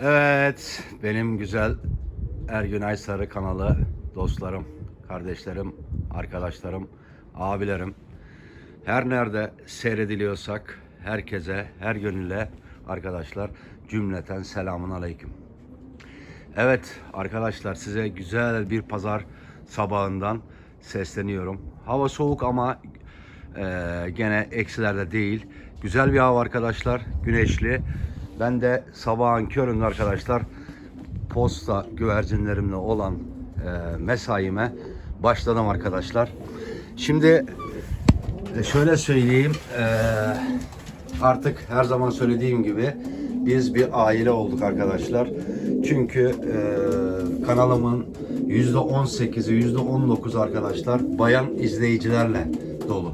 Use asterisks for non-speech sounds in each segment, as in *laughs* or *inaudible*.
Evet, benim güzel Ergün Aysarı kanalı dostlarım, kardeşlerim, arkadaşlarım, abilerim. Her nerede seyrediliyorsak herkese, her gönülle arkadaşlar cümleten selamun aleyküm. Evet arkadaşlar size güzel bir pazar sabahından sesleniyorum. Hava soğuk ama e, gene eksilerde değil. Güzel bir hava arkadaşlar. Güneşli. Ben de sabahın köründe arkadaşlar posta güvercinlerimle olan e, mesaime başladım arkadaşlar. Şimdi e, şöyle söyleyeyim. e, artık her zaman söylediğim gibi biz bir aile olduk arkadaşlar. Çünkü e, kanalımın %18'i %19 arkadaşlar bayan izleyicilerle dolu.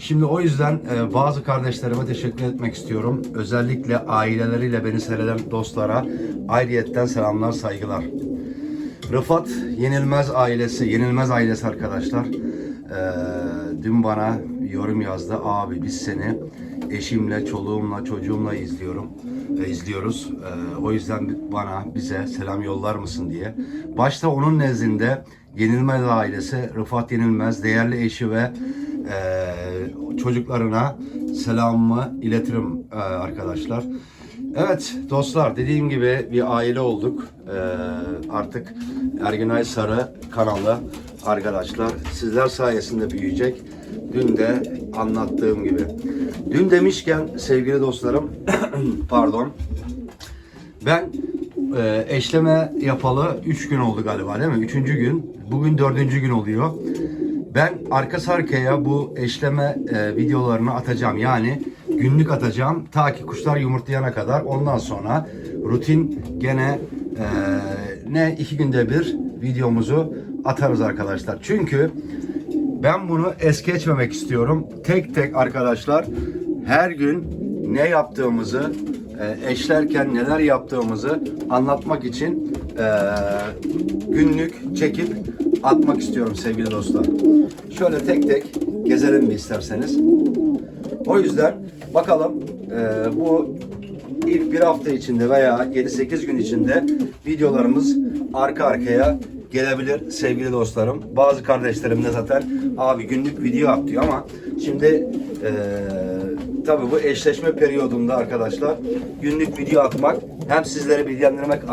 Şimdi o yüzden e, bazı kardeşlerime teşekkür etmek istiyorum. Özellikle aileleriyle beni seyreden dostlara ayrıyetten selamlar, saygılar. Rıfat Yenilmez ailesi, Yenilmez ailesi arkadaşlar. Ee, dün bana yorum yazdı. Abi biz seni eşimle, çoluğumla, çocuğumla izliyorum. e, izliyoruz. Ee, o yüzden bana, bize selam yollar mısın diye. Başta onun nezdinde Yenilmez ailesi, Rıfat Yenilmez, değerli eşi ve e, çocuklarına selamımı iletirim e, arkadaşlar. Evet dostlar dediğim gibi bir aile olduk. Ee, artık Ergünay Sarı kanalı arkadaşlar sizler sayesinde büyüyecek. Dün de anlattığım gibi. Dün demişken sevgili dostlarım *clears throat* pardon ben e, eşleme yapalı 3 gün oldu galiba değil mi? 3. gün. Bugün 4. gün oluyor. Ben arka arkaya bu eşleme e, videolarını atacağım. Yani günlük atacağım ta ki kuşlar yumurtlayana kadar. Ondan sonra rutin gene e, ne iki günde bir videomuzu atarız arkadaşlar. Çünkü ben bunu es geçmemek istiyorum. Tek tek arkadaşlar her gün ne yaptığımızı, e, eşlerken neler yaptığımızı anlatmak için e, günlük çekip atmak istiyorum sevgili dostlar. Şöyle tek tek gezelim mi isterseniz. O yüzden bakalım e, bu ilk bir hafta içinde veya 7-8 gün içinde videolarımız arka arkaya gelebilir sevgili dostlarım. Bazı kardeşlerim de zaten abi günlük video at diyor ama şimdi e, tabi bu eşleşme periyodunda arkadaşlar günlük video atmak hem sizleri bilgilendirmek e,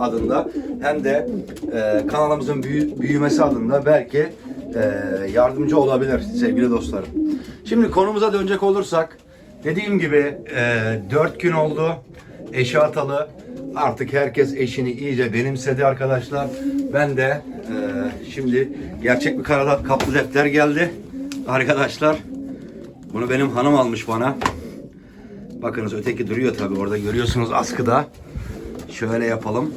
adında hem de e, kanalımızın büyü- büyümesi adında belki e, yardımcı olabilir sevgili dostlarım. Şimdi konumuza dönecek olursak dediğim gibi e, 4 gün oldu eşi atalı artık herkes eşini iyice benimsedi arkadaşlar. Ben de şimdi gerçek bir karada kaplı defter geldi arkadaşlar. Bunu benim hanım almış bana. Bakınız öteki duruyor tabi orada görüyorsunuz askıda. Şöyle yapalım.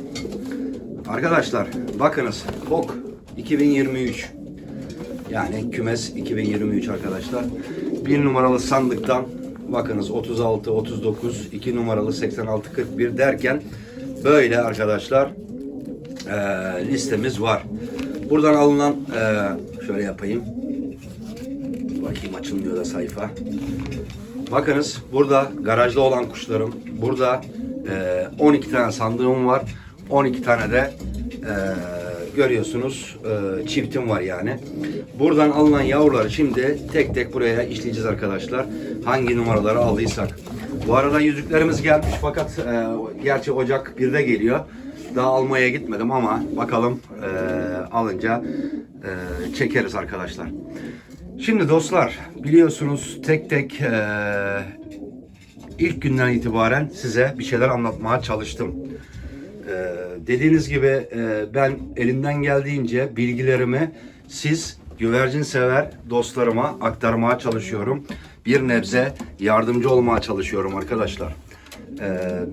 Arkadaşlar bakınız KOK 2023 yani kümes 2023 arkadaşlar. Bir numaralı sandıktan bakınız 36, 39, 2 numaralı 86, 41 derken böyle arkadaşlar eee, listemiz var. Buradan alınan eee, şöyle yapayım. Bakayım açılmıyor da sayfa. Bakınız burada garajda olan kuşlarım. Burada eee, 12 tane sandığım var. 12 tane de eee, görüyorsunuz eee, çiftim var yani. Buradan alınan yavruları şimdi tek tek buraya işleyeceğiz arkadaşlar. Hangi numaraları aldıysak. Bu arada yüzüklerimiz gelmiş fakat eee, gerçi Ocak 1'de geliyor. Daha almaya gitmedim ama bakalım eee, alınca eee, çekeriz arkadaşlar. Şimdi dostlar biliyorsunuz tek tek eee, ilk günden itibaren size bir şeyler anlatmaya çalıştım. Eee, dediğiniz gibi eee, ben elimden geldiğince bilgilerimi siz güvercin sever dostlarıma aktarmaya çalışıyorum. Bir nebze yardımcı olmaya çalışıyorum arkadaşlar. Eee,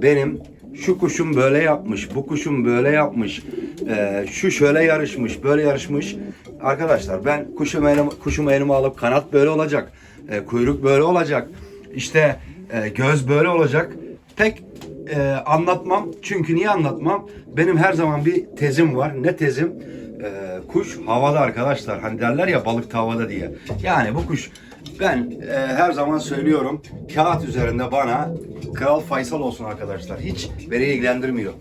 benim şu kuşum böyle yapmış, bu kuşum böyle yapmış, eee, şu şöyle yarışmış, böyle yarışmış. Arkadaşlar ben kuşumu elime, kuşumu elime alıp kanat böyle olacak, eee, kuyruk böyle olacak, işte eee, göz böyle olacak. Pek eee, anlatmam. Çünkü niye anlatmam? Benim her zaman bir tezim var. Ne tezim? Eee, kuş havada arkadaşlar. Hani derler ya balık havada diye. Yani bu kuş ben eee, her zaman söylüyorum kağıt üzerinde bana Kral Faysal olsun arkadaşlar. Hiç beni ilgilendirmiyor.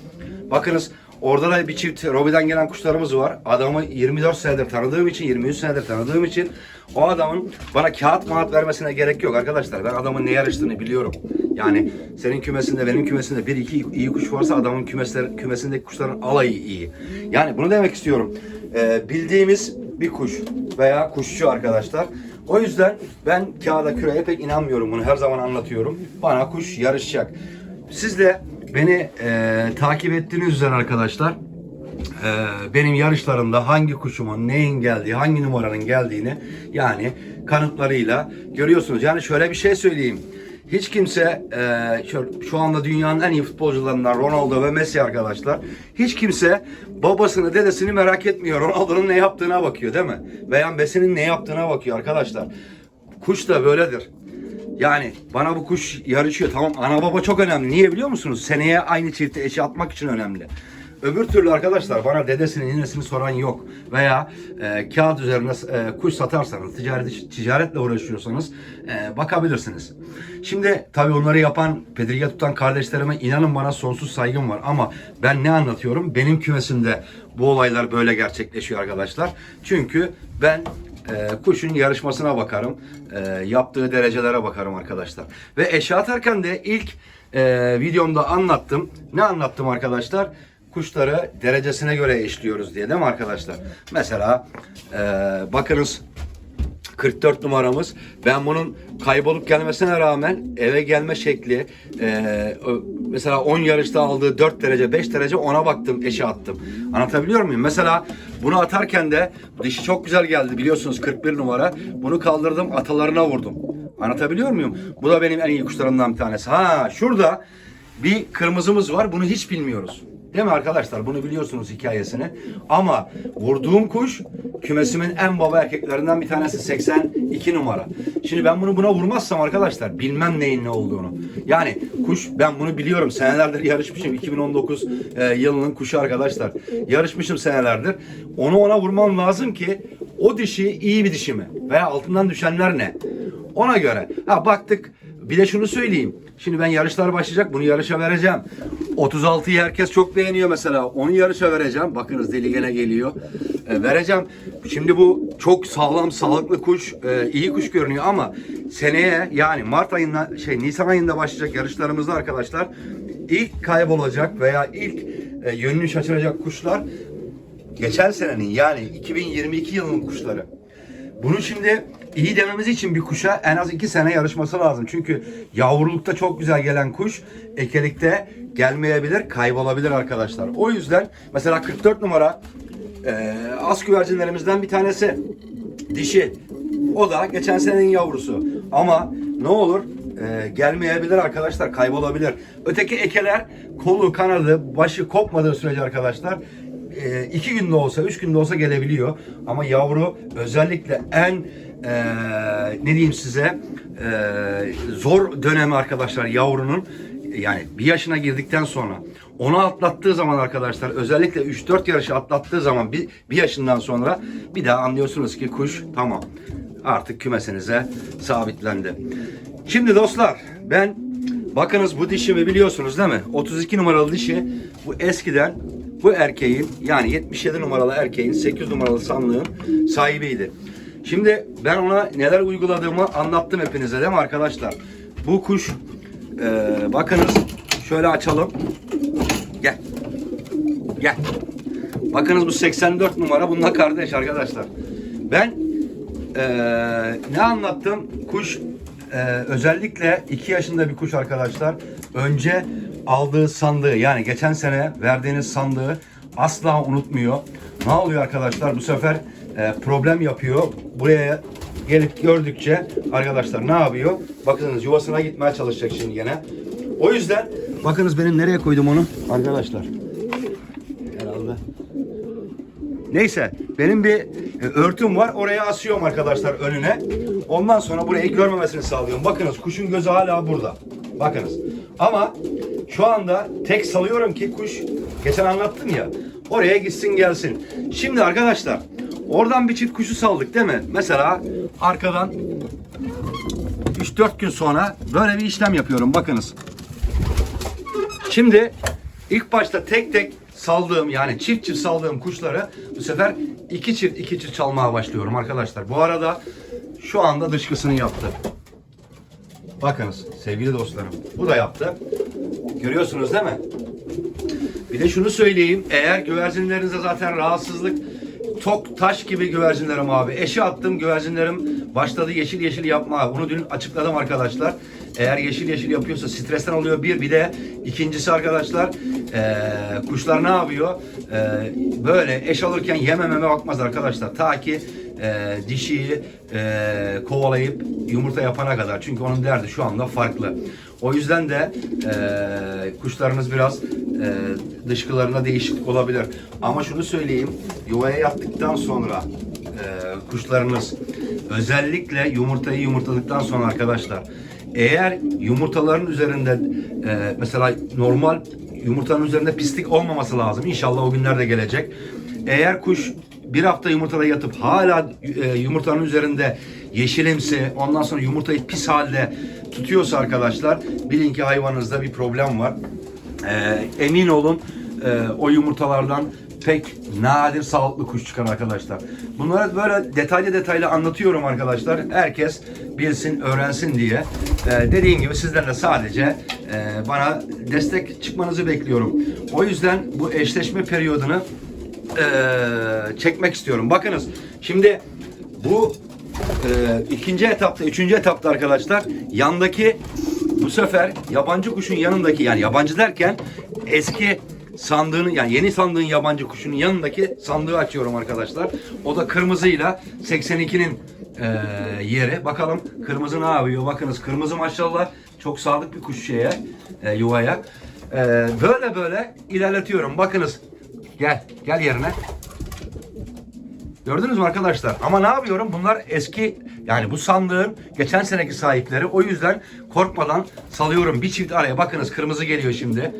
Bakınız orada da bir çift Robi'den gelen kuşlarımız var. Adamı 24 senedir tanıdığım için, 23 senedir tanıdığım için o adamın bana kağıt mağat vermesine gerek yok arkadaşlar. Ben adamın ne yarıştığını biliyorum. Yani senin kümesinde, benim kümesinde bir iki iyi kuş varsa adamın kümesler, kümesindeki kuşların alayı iyi. Yani bunu demek istiyorum. Ee, bildiğimiz bir kuş veya kuşçu arkadaşlar. O yüzden ben kağıda küreye pek inanmıyorum. Bunu her zaman anlatıyorum. Bana kuş yarışacak. Siz de beni e, takip ettiğiniz üzere arkadaşlar e, benim yarışlarımda hangi kuşumun neyin geldiği, hangi numaranın geldiğini yani kanıtlarıyla görüyorsunuz. Yani şöyle bir şey söyleyeyim. Hiç kimse e, şu, şu anda dünyanın en iyi futbolcularından Ronaldo ve Messi arkadaşlar. Hiç kimse babasını, dedesini merak etmiyor. Ronaldo'nun ne yaptığına bakıyor değil mi? Veya Messi'nin ne yaptığına bakıyor arkadaşlar. Kuş da böyledir. Yani bana bu kuş yarışıyor. Tamam ana baba çok önemli. Niye biliyor musunuz? Seneye aynı çifte eşi atmak için önemli. Öbür türlü arkadaşlar bana dedesini, ninesini soran yok. Veya e, kağıt üzerine e, kuş satarsanız, ticaret, ticaretle uğraşıyorsanız e, bakabilirsiniz. Şimdi tabii onları yapan, pedirge tutan kardeşlerime inanın bana sonsuz saygım var. Ama ben ne anlatıyorum? Benim kümesimde bu olaylar böyle gerçekleşiyor arkadaşlar. Çünkü ben e, kuşun yarışmasına bakarım. E, yaptığı derecelere bakarım arkadaşlar. Ve eşe atarken de ilk e, videomda anlattım. Ne anlattım arkadaşlar? Kuşları derecesine göre eşliyoruz diye değil mi arkadaşlar? Mesela e, bakınız 44 numaramız. Ben bunun kaybolup gelmesine rağmen eve gelme şekli e, mesela 10 yarışta aldığı 4 derece 5 derece ona baktım eşe attım. Anlatabiliyor muyum? Mesela bunu atarken de dişi çok güzel geldi biliyorsunuz 41 numara. Bunu kaldırdım atalarına vurdum. Anlatabiliyor muyum? Bu da benim en iyi kuşlarımdan bir tanesi. Ha şurada bir kırmızımız var. Bunu hiç bilmiyoruz. Değil mi arkadaşlar? Bunu biliyorsunuz hikayesini. Ama vurduğum kuş kümesimin en baba erkeklerinden bir tanesi 82 numara. Şimdi ben bunu buna vurmazsam arkadaşlar bilmem neyin ne olduğunu. Yani kuş ben bunu biliyorum. Senelerdir yarışmışım. 2019 e, yılının kuşu arkadaşlar. Yarışmışım senelerdir. Onu ona vurmam lazım ki o dişi iyi bir dişi mi? Veya altından düşenler ne? Ona göre. Ha baktık bir de şunu söyleyeyim. Şimdi ben yarışlar başlayacak. Bunu yarışa vereceğim. 36'yı herkes çok beğeniyor mesela. Onu yarışa vereceğim. Bakınız deli gene geliyor. E, vereceğim. Şimdi bu çok sağlam, sağlıklı kuş. e, iyi kuş görünüyor ama seneye yani Mart ayında şey Nisan ayında başlayacak yarışlarımızda arkadaşlar ilk kaybolacak veya ilk e, yönünü şaşıracak kuşlar geçen senenin yani 2022 yılının kuşları. Bunu şimdi iyi dememiz için bir kuşa en az iki sene yarışması lazım. Çünkü yavrulukta çok güzel gelen kuş ekelikte gelmeyebilir, kaybolabilir arkadaşlar. O yüzden mesela 44 numara e, az güvercinlerimizden bir tanesi. Dişi. O da geçen senenin yavrusu. Ama ne olur e, gelmeyebilir arkadaşlar, kaybolabilir. Öteki ekeler kolu, kanadı, başı kopmadığı sürece arkadaşlar e, iki günde olsa, üç günde olsa gelebiliyor. Ama yavru özellikle en e, ne diyeyim size e, zor dönemi arkadaşlar yavrunun yani bir yaşına girdikten sonra onu atlattığı zaman arkadaşlar özellikle 3-4 yarışı atlattığı zaman bir, bir yaşından sonra bir daha anlıyorsunuz ki kuş tamam artık kümesinize sabitlendi. Şimdi dostlar ben bakınız bu dişimi biliyorsunuz değil mi? 32 numaralı dişi bu eskiden bu erkeğin yani 77 numaralı erkeğin 8 numaralı sanlığın sahibiydi. Şimdi ben ona neler uyguladığımı anlattım hepinize değil mi arkadaşlar? Bu kuş e, bakınız şöyle açalım. Gel. Gel. Bakınız bu 84 numara bununla kardeş arkadaşlar. Ben e, ne anlattım? Kuş e, özellikle 2 yaşında bir kuş arkadaşlar. Önce aldığı sandığı yani geçen sene verdiğiniz sandığı asla unutmuyor. Ne oluyor arkadaşlar? Bu sefer e, problem yapıyor. Buraya gelip gördükçe arkadaşlar ne yapıyor? Bakınız yuvasına gitmeye çalışacak şimdi gene. O yüzden bakınız benim nereye koydum onu arkadaşlar. Herhalde. Neyse benim bir e, örtüm var oraya asıyorum arkadaşlar önüne. Ondan sonra burayı görmemesini sağlıyorum. Bakınız kuşun gözü hala burada. Bakınız. Ama şu anda tek salıyorum ki kuş geçen anlattım ya oraya gitsin gelsin. Şimdi arkadaşlar oradan bir çift kuşu saldık değil mi? Mesela arkadan 3-4 gün sonra böyle bir işlem yapıyorum. Bakınız. Şimdi ilk başta tek tek saldığım yani çift çift saldığım kuşları bu sefer iki çift iki çift çalmaya başlıyorum arkadaşlar. Bu arada şu anda dışkısını yaptı. Bakınız sevgili dostlarım. Bu da yaptı. Görüyorsunuz değil mi? Bir de şunu söyleyeyim. Eğer güvercinlerinize zaten rahatsızlık tok taş gibi güvercinlerim abi. Eşi attım güvercinlerim başladı yeşil yeşil yapma. Bunu dün açıkladım arkadaşlar. Eğer yeşil yeşil yapıyorsa stresten oluyor bir. Bir de ikincisi arkadaşlar eee, kuşlar ne yapıyor? Eee, böyle eş alırken yemememe bakmaz arkadaşlar. Ta ki eee dişiyi eee, kovalayıp yumurta yapana kadar. Çünkü onun derdi şu anda farklı. O yüzden de eee, kuşlarınız biraz eee dışkılarında değişiklik olabilir. Ama şunu söyleyeyim. Yuvaya yattıktan sonra eee, kuşlarınız özellikle yumurtayı yumurtladıktan sonra arkadaşlar eğer yumurtaların üzerinde eee, mesela normal yumurtanın üzerinde pislik olmaması lazım. İnşallah o günler de gelecek. Eğer kuş bir hafta yumurtada yatıp hala e, yumurtanın üzerinde yeşilimsi ondan sonra yumurtayı pis halde tutuyorsa arkadaşlar bilin ki hayvanınızda bir problem var. E, emin olun e, o yumurtalardan pek nadir sağlıklı kuş çıkar arkadaşlar. Bunları böyle detaylı detaylı anlatıyorum arkadaşlar. Herkes bilsin, öğrensin diye. E, dediğim gibi sizden de sadece e, bana destek çıkmanızı bekliyorum. O yüzden bu eşleşme periyodunu eee, çekmek istiyorum. Bakınız şimdi bu eee, ikinci etapta, üçüncü etapta arkadaşlar yandaki bu sefer yabancı kuşun yanındaki yani yabancı derken eski sandığını yani yeni sandığın yabancı kuşunun yanındaki sandığı açıyorum arkadaşlar. O da kırmızıyla 82'nin eee, yeri. Bakalım kırmızı ne yapıyor? Bakınız kırmızı maşallah çok sağlıklı bir kuş şeye, eee, yuvaya. Eee, böyle böyle ilerletiyorum. Bakınız Gel, gel yerine. Gördünüz mü arkadaşlar? Ama ne yapıyorum? Bunlar eski yani bu sandığın geçen seneki sahipleri. O yüzden korkmadan salıyorum. Bir çift araya bakınız kırmızı geliyor şimdi.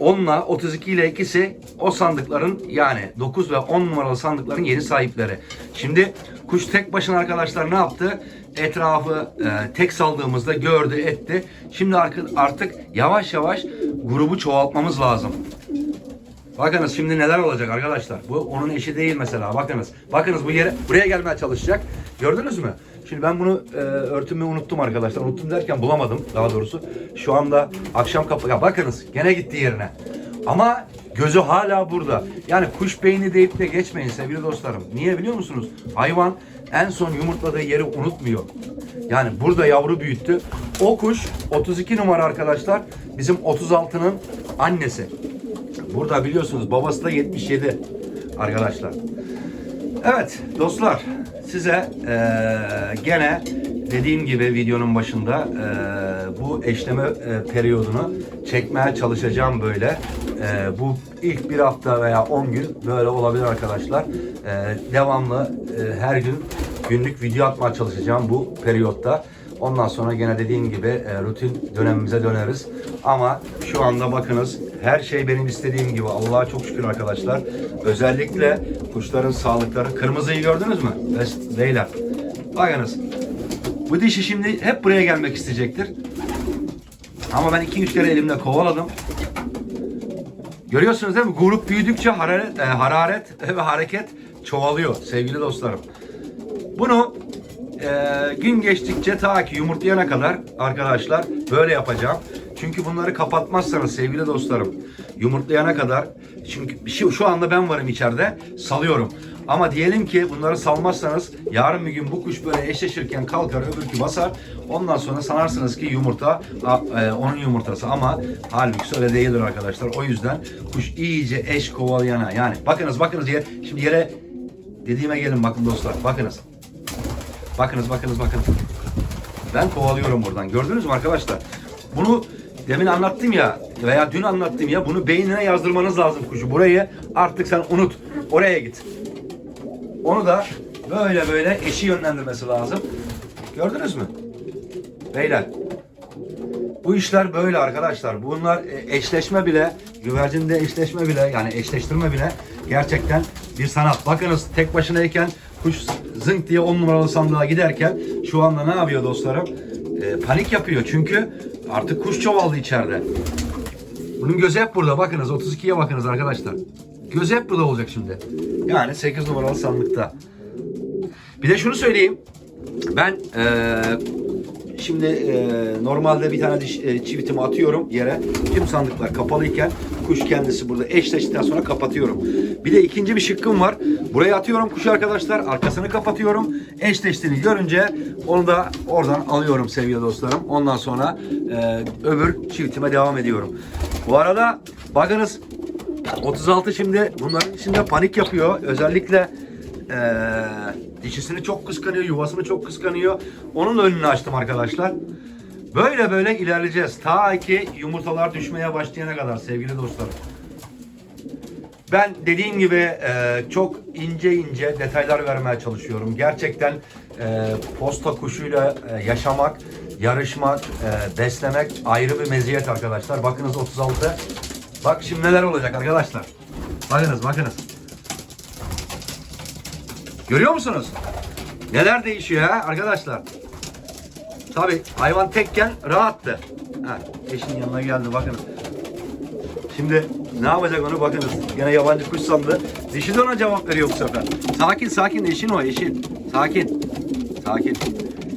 10 ile 32 ile ikisi o sandıkların yani 9 ve 10 numaralı sandıkların yeni sahipleri. Şimdi kuş tek başına arkadaşlar ne yaptı? Etrafı e, tek saldığımızda gördü etti. Şimdi artık yavaş yavaş grubu çoğaltmamız lazım. Bakınız şimdi neler olacak arkadaşlar. Bu onun eşi değil mesela. Bakınız. Bakınız bu yere buraya gelmeye çalışacak. Gördünüz mü? Şimdi ben bunu e, örtümü unuttum arkadaşlar. Unuttum derken bulamadım daha doğrusu. Şu anda akşam kapı. Ya bakınız gene gitti yerine. Ama gözü hala burada. Yani kuş beyni deyip de geçmeyin sevgili dostlarım. Niye biliyor musunuz? Hayvan en son yumurtladığı yeri unutmuyor. Yani burada yavru büyüttü. O kuş 32 numara arkadaşlar. Bizim 36'nın annesi. Burada biliyorsunuz babası da 77 arkadaşlar. Evet dostlar size eee, gene dediğim gibi videonun başında eee, bu eşleme eee, periyodunu çekmeye çalışacağım böyle. Eee, bu ilk bir hafta veya 10 gün böyle olabilir arkadaşlar. Eee, devamlı eee, her gün günlük video atmaya çalışacağım bu periyotta. Ondan sonra gene dediğim gibi e, rutin dönemimize döneriz. Ama şu anda bakınız her şey benim istediğim gibi. Allah'a çok şükür arkadaşlar. Özellikle kuşların sağlıkları. Kırmızıyı gördünüz mü? Beyler. Bakınız. Bu dişi şimdi hep buraya gelmek isteyecektir. Ama ben iki üç kere elimle kovaladım. Görüyorsunuz değil mi? Grup büyüdükçe hararet, e, hararet ve hareket çoğalıyor sevgili dostlarım. Bunu e, gün geçtikçe ta ki yumurtlayana kadar arkadaşlar böyle yapacağım. Çünkü bunları kapatmazsanız sevgili dostlarım yumurtlayana kadar çünkü şu, şu anda ben varım içeride salıyorum. Ama diyelim ki bunları salmazsanız yarın bir gün bu kuş böyle eşleşirken kalkar öbürkü basar. Ondan sonra sanarsınız ki yumurta e, onun yumurtası ama halbuki öyle değildir arkadaşlar. O yüzden kuş iyice eş kovalayana yani bakınız bakınız yer, şimdi yere dediğime gelin bakın dostlar bakınız. Bakınız bakınız bakın. Ben kovalıyorum buradan. Gördünüz mü arkadaşlar? Bunu demin anlattım ya veya dün anlattım ya bunu beynine yazdırmanız lazım kuşu. Burayı artık sen unut. Oraya git. Onu da böyle böyle eşi yönlendirmesi lazım. Gördünüz mü? Beyler. Bu işler böyle arkadaşlar. Bunlar e, eşleşme bile, güvercinde eşleşme bile yani eşleştirme bile gerçekten bir sanat. Bakınız tek başınayken kuş zınk diye on numaralı sandığa giderken şu anda ne yapıyor dostlarım? E, panik yapıyor çünkü artık kuş çoğaldı içeride. Bunun gözü hep burada. Bakınız 32'ye bakınız arkadaşlar. Gözü hep burada olacak şimdi. Yani 8 numaralı sandıkta. Bir de şunu söyleyeyim. Ben eee, şimdi eee, normalde bir tane diş, eee, çivitimi atıyorum yere. Tüm sandıklar kapalıyken kuş kendisi burada eşleştikten sonra kapatıyorum. Bir de ikinci bir şıkkım var. Buraya atıyorum kuşu arkadaşlar. Arkasını kapatıyorum. Eşleştiğini görünce onu da oradan alıyorum sevgili dostlarım. Ondan sonra eee, öbür çivitime devam ediyorum. Bu arada bakınız 36 şimdi bunların içinde panik yapıyor. Özellikle eee, dişisini çok kıskanıyor, yuvasını çok kıskanıyor. Onun önünü açtım arkadaşlar. Böyle böyle ilerleyeceğiz. Ta ki yumurtalar düşmeye başlayana kadar sevgili dostlarım. Ben dediğim gibi eee, çok ince ince detaylar vermeye çalışıyorum. Gerçekten eee, posta kuşuyla eee, yaşamak, yarışmak, eee, beslemek ayrı bir meziyet arkadaşlar. Bakınız 36. Bak şimdi neler olacak arkadaşlar. Bakınız bakınız. Görüyor musunuz? Neler değişiyor ha arkadaşlar. Tabi hayvan tekken rahattı. Ha, eşin yanına geldi bakınız. Şimdi ne yapacak onu bakınız. Gene yabancı kuş sandı. Dişi de ona cevap veriyor bu sefer. Sakin sakin eşin o eşin. Sakin. Sakin.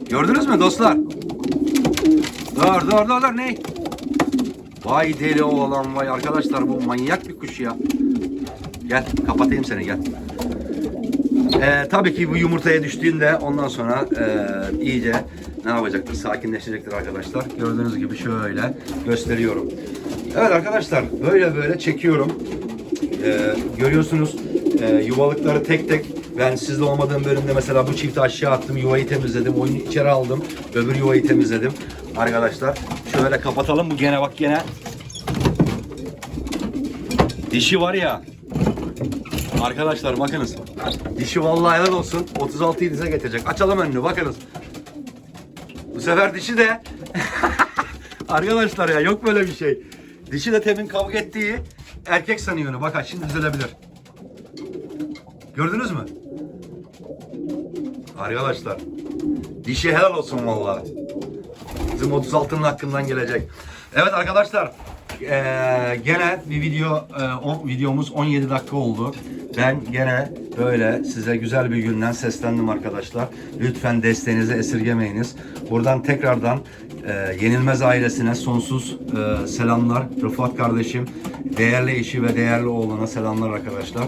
Gördünüz mü dostlar? Dur dur dur dur ne? Vay deli oğlan vay arkadaşlar bu manyak bir kuş ya. Gel kapatayım seni gel. Ee, tabii ki bu yumurtaya düştüğünde ondan sonra ee, iyice ne yapacaktır? Sakinleşecektir arkadaşlar. Gördüğünüz gibi şöyle gösteriyorum. Evet arkadaşlar böyle böyle çekiyorum. Ee, görüyorsunuz ee, yuvalıkları tek tek ben sizde olmadığım bölümde mesela bu çifti aşağı attım yuvayı temizledim oyunu içeri aldım öbür yuvayı temizledim arkadaşlar şöyle kapatalım bu gene bak gene dişi var ya Arkadaşlar bakınız. Dişi vallahi helal olsun. 36'yı dize getirecek. Açalım önünü bakınız. Bu sefer dişi de *laughs* Arkadaşlar ya yok böyle bir şey. Dişi de temin kavga ettiği erkek sanıyor onu. Bak şimdi düzelebilir. Gördünüz mü? Arkadaşlar. Dişi helal olsun vallahi. Bizim 36'nın hakkından gelecek. Evet arkadaşlar. Eee, gene bir video eee, o videomuz 17 dakika oldu. Ben gene böyle size güzel bir günden seslendim arkadaşlar. Lütfen desteğinizi esirgemeyiniz. Buradan tekrardan eee, Yenilmez ailesine sonsuz eee, selamlar. Rıfat kardeşim, değerli eşi ve değerli oğluna selamlar arkadaşlar.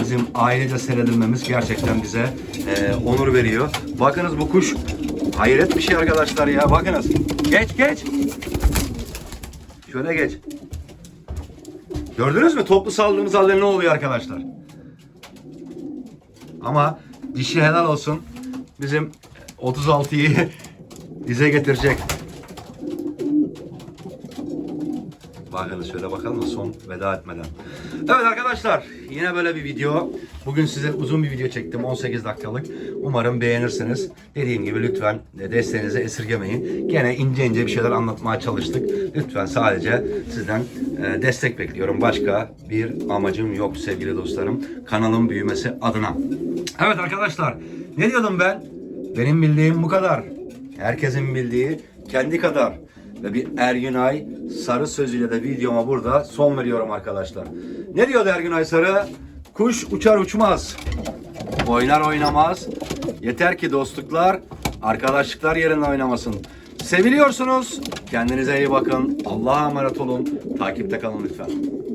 Bizim ailece seyredilmemiz gerçekten bize eee, onur veriyor. Bakınız bu kuş hayret bir şey arkadaşlar ya. Bakınız. Geç geç. Şöyle geç. Gördünüz mü? Toplu saldığımız halde ne oluyor arkadaşlar? Ama dişi helal olsun. Bizim 36'yı dize *laughs* getirecek. Bakınız şöyle bakalım son veda etmeden. Evet arkadaşlar yine böyle bir video. Bugün size uzun bir video çektim 18 dakikalık. Umarım beğenirsiniz. Dediğim gibi lütfen desteğinizi esirgemeyin. Gene ince ince bir şeyler anlatmaya çalıştık. Lütfen sadece sizden e, destek bekliyorum. Başka bir amacım yok sevgili dostlarım. Kanalın büyümesi adına. Evet arkadaşlar ne diyordum ben? Benim bildiğim bu kadar. Herkesin bildiği kendi kadar. Ve bir Ergünay Sarı sözüyle de videoma burada son veriyorum arkadaşlar. Ne diyordu Ergünay Sarı? Kuş uçar uçmaz. Oynar oynamaz. Yeter ki dostluklar, arkadaşlıklar yerine oynamasın. Seviliyorsunuz. Kendinize iyi bakın. Allah'a emanet olun. Takipte kalın lütfen.